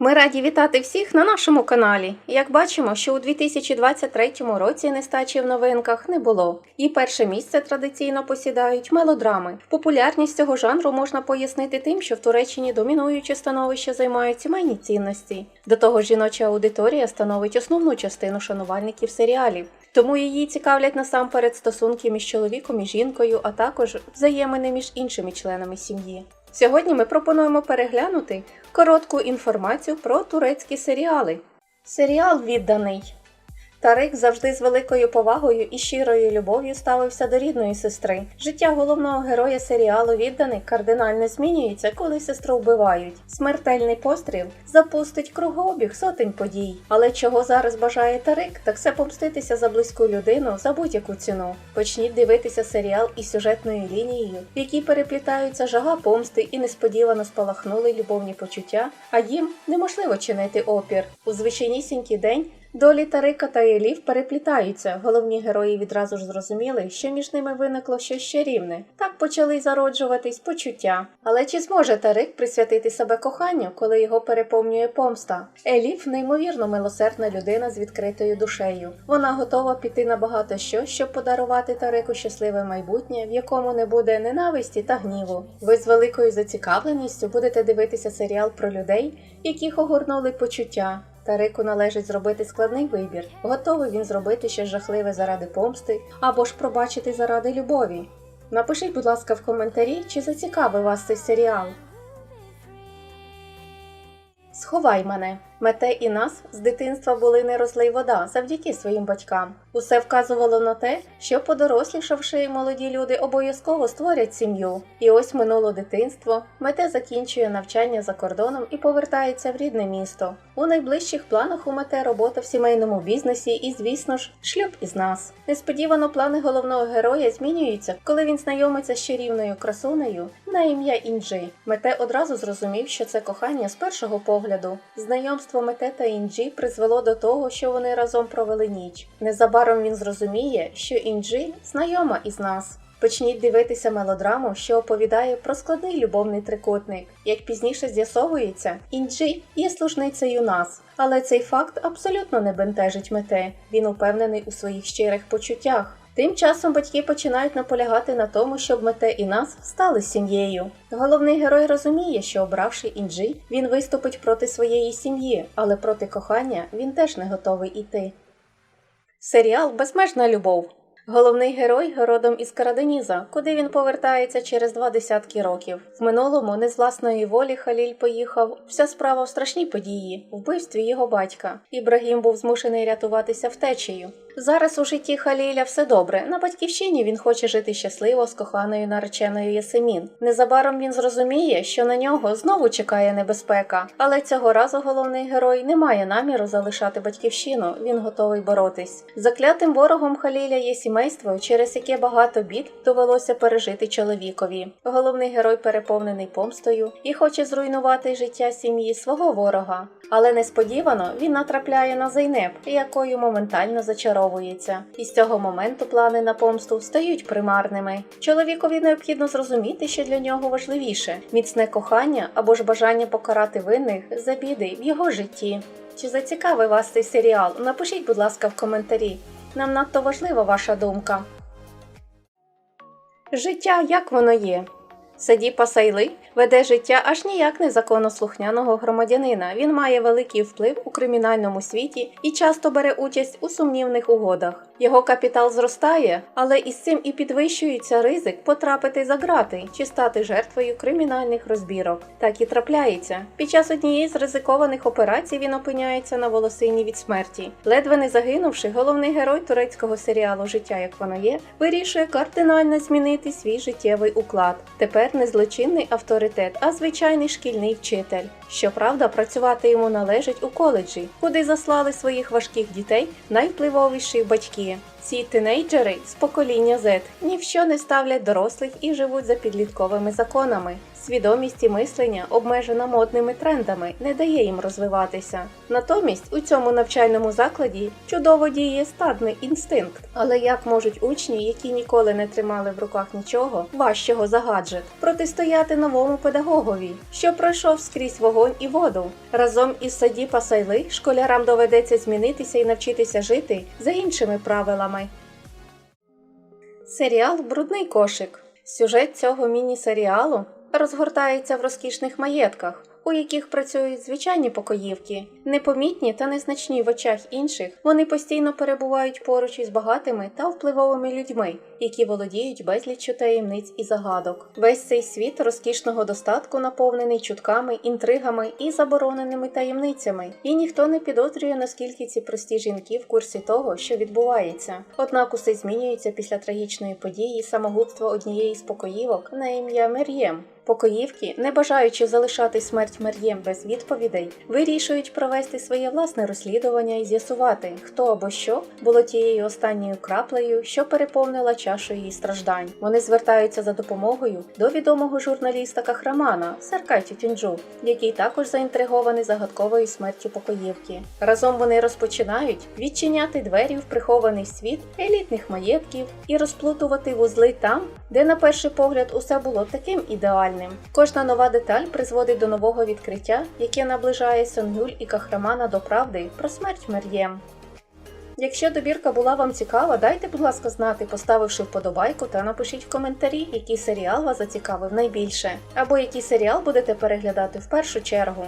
Ми раді вітати всіх на нашому каналі. Як бачимо, що у 2023 році нестачі в новинках не було. І перше місце традиційно посідають мелодрами. Популярність цього жанру можна пояснити тим, що в Туреччині домінуюче становище займають сімейні цінності. До того ж, жіноча аудиторія становить основну частину шанувальників серіалів. Тому її цікавлять насамперед стосунки між чоловіком і жінкою, а також взаємини між іншими членами сім'ї. Сьогодні ми пропонуємо переглянути коротку інформацію про турецькі серіали. Серіал відданий. Тарик завжди з великою повагою і щирою любов'ю ставився до рідної сестри. Життя головного героя серіалу відданий кардинально змінюється, коли сестру вбивають. Смертельний постріл запустить кругообіг сотень подій. Але чого зараз бажає Тарик, так це помститися за близьку людину за будь-яку ціну. Почніть дивитися серіал із сюжетною лінією, в якій переплітаються жага помсти і несподівано спалахнули любовні почуття, а їм неможливо чинити опір. У звичайнісінький день Долі Тарика та Елів переплітаються. Головні герої відразу ж зрозуміли, що між ними виникло щось чарівне. Так почали зароджуватись почуття. Але чи зможе Тарик присвятити себе коханню, коли його переповнює помста? Елів неймовірно милосердна людина з відкритою душею. Вона готова піти на багато що, щоб подарувати Тарику щасливе майбутнє, в якому не буде ненависті та гніву. Ви з великою зацікавленістю будете дивитися серіал про людей, яких огорнули почуття. Тарику належить зробити складний вибір. Готовий він зробити щось жахливе заради помсти або ж пробачити заради любові. Напишіть, будь ласка, в коментарі, чи зацікавив вас цей серіал. Сховай мене. Мете і нас з дитинства були не розлий вода завдяки своїм батькам. Усе вказувало на те, що подорослішавши молоді люди обов'язково створять сім'ю. І ось минуло дитинство. Мете закінчує навчання за кордоном і повертається в рідне місто. У найближчих планах у мете робота в сімейному бізнесі і, звісно ж, шлюб із нас. Несподівано плани головного героя змінюються, коли він знайомиться з чарівною красунею на ім'я Інджи. Мете одразу зрозумів, що це кохання з першого погляду. Знайомство Мете та Інджі призвело до того, що вони разом провели ніч. Незабаром він зрозуміє, що Інджі знайома із нас. Почніть дивитися мелодраму, що оповідає про складний любовний трикутник. Як пізніше з'ясовується, Інджі є служницею нас, але цей факт абсолютно не бентежить мете. Він упевнений у своїх щирих почуттях. Тим часом батьки починають наполягати на тому, щоб мете і нас стали сім'єю. Головний герой розуміє, що обравши інджі, він виступить проти своєї сім'ї, але проти кохання він теж не готовий іти. Серіал Безмежна любов. Головний герой родом із Караденіза, куди він повертається через два десятки років. В минулому не з власної волі Халіль поїхав. Вся справа в страшній події вбивстві його батька. Ібрагім був змушений рятуватися втечею. Зараз у житті Халіля все добре. На батьківщині він хоче жити щасливо з коханою нареченою Єсемін. Незабаром він зрозуміє, що на нього знову чекає небезпека, але цього разу головний герой не має наміру залишати батьківщину. Він готовий боротись. Заклятим ворогом Халіля є сімейство, через яке багато бід довелося пережити чоловікові. Головний герой переповнений помстою і хоче зруйнувати життя сім'ї свого ворога. Але несподівано він натрапляє на Зайнеп, якою моментально зачаровується. І з цього моменту плани на помсту стають примарними. Чоловікові необхідно зрозуміти, що для нього важливіше міцне кохання або ж бажання покарати винних за біди в його житті. Чи зацікавив вас цей серіал? Напишіть, будь ласка, в коментарі. Нам надто важлива ваша думка. Життя як воно є. Садіпа Сайли веде життя аж ніяк не законослухняного громадянина. Він має великий вплив у кримінальному світі і часто бере участь у сумнівних угодах. Його капітал зростає, але із цим і підвищується ризик потрапити за грати чи стати жертвою кримінальних розбірок. Так і трапляється. Під час однієї з ризикованих операцій він опиняється на волосині від смерті. Ледве не загинувши, головний герой турецького серіалу Життя як воно є вирішує кардинально змінити свій життєвий уклад. Тепер не злочинний авторитет, а звичайний шкільний вчитель. Щоправда, працювати йому належить у коледжі, куди заслали своїх важких дітей найвпливовіші батьки. Ці тинейджери з покоління Z ні в що не ставлять дорослих і живуть за підлітковими законами. Свідомість і мислення, обмежена модними трендами, не дає їм розвиватися. Натомість у цьому навчальному закладі чудово діє стадний інстинкт. Але як можуть учні, які ніколи не тримали в руках нічого важчого за гаджет, протистояти новому педагогові, що пройшов скрізь вогонь і воду? Разом із Садіпа Сайли школярам доведеться змінитися і навчитися жити за іншими правилами. Серіал Брудний кошик. Сюжет цього міні-серіалу розгортається в розкішних маєтках, у яких працюють звичайні покоївки. Непомітні та незначні в очах інших, вони постійно перебувають поруч із багатими та впливовими людьми, які володіють безліччю таємниць і загадок. Весь цей світ розкішного достатку наповнений чутками, інтригами і забороненими таємницями, і ніхто не підозрює, наскільки ці прості жінки в курсі того, що відбувається. Однак усе змінюється після трагічної події самогубства однієї з покоївок на ім'я Мер'єм. Покоївки, не бажаючи залишати смерть Мер'єм без відповідей, вирішують провести своє власне розслідування і з'ясувати, хто або що було тією останньою краплею, що переповнила чашу її страждань. Вони звертаються за допомогою до відомого журналіста Кахрамана Серкай Тютюнджу, який також заінтригований загадковою смертю покоївки. Разом вони розпочинають відчиняти двері в прихований світ елітних маєтків і розплутувати вузли там, де на перший погляд усе було таким ідеальним. Кожна нова деталь призводить до нового відкриття, яке наближає Сонгюль і Кахрамана до правди про смерть Мер'єм. Якщо добірка була вам цікава, дайте, будь ласка, знати, поставивши вподобайку та напишіть в коментарі, який серіал вас зацікавив найбільше, або який серіал будете переглядати в першу чергу.